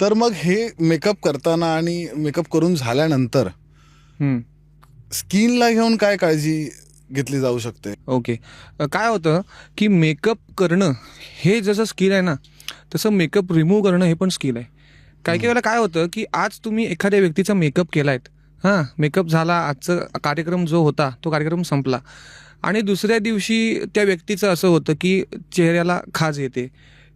तर मग हे मेकअप करताना आणि मेकअप करून झाल्यानंतर. स्किनला घेऊन काय काळजी घेतली जाऊ शकते? ओके. काय होतं की मेकअप करणं हे जसं स्किल आहे ना तसं मेकअप रिमूव्ह करणं हे पण स्किल आहे. काही काही वेळेला काय होतं की आज तुम्ही एखाद्या व्यक्तीचा मेकअप केलायत हां मेकअप झाला आजचं कार्यक्रम जो होता तो कार्यक्रम संपला. आणि दुसऱ्या दिवशी त्या व्यक्तीचं असं होतं की चेहऱ्याला खाज येते.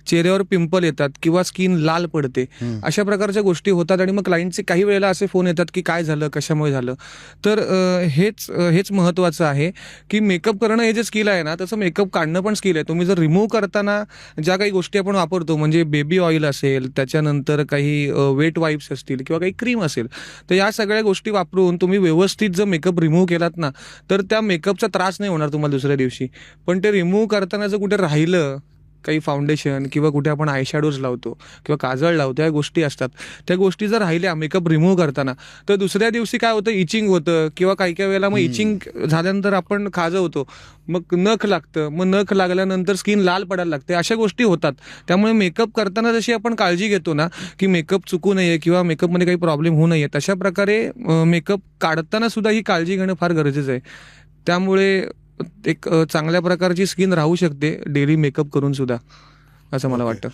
चेहऱ्यावर पिंपल येतात किंवा स्किन लाल पडते. अशा प्रकारच्या गोष्टी होतात आणि मग क्लायंटचे काही वेळेला असे फोन येतात की काय झालं कशामुळे झालं. तर हेच हेच महत्त्वाचं आहे की मेकअप करणं हे जे स्किल आहे ना तसं मेकअप काढणं पण स्किल आहे. तुम्ही जर रिमूव्ह करताना ज्या काही गोष्टी आपण वापरतो म्हणजे बेबी ऑइल असेल त्याच्यानंतर काही वेट वाईप्स असतील किंवा काही क्रीम असेल तर या सगळ्या गोष्टी वापरून तुम्ही व्यवस्थित जर मेकअप रिमूव्ह केलात ना तर त्या मेकअपचा त्रास नाही होणार तुम्हाला दुसऱ्या दिवशी. पण ते रिमूव्ह करताना जर कुठे राहिलं काही फाउंडेशन किंवा कुठे आपण आयशॅडोज लावतो किंवा काजळ लावतो या गोष्टी असतात. त्या गोष्टी जर राहिल्या मेकअप रिमूव्ह करताना तर दुसऱ्या दिवशी काय होतं? इचिंग होतं किंवा काही काही वेळेला मग. इचिंग झाल्यानंतर आपण खाजवतो मग नख लागतं. मग नख लागल्यानंतर स्किन लाल पडायला लागते. अशा गोष्टी होतात. त्यामुळे मेकअप करताना जशी आपण काळजी घेतो ना की मेकअप चुकू नये किंवा मेकअपमध्ये काही प्रॉब्लेम होऊ नये तशा प्रकारे मेकअप काढताना सुद्धा ही काळजी घेणं फार गरजेचं आहे. त्यामुळे एक चांगल्या प्रकारची स्किन राहू शकते डेली मेकअप करून सुद्धा असं मला. वाटतं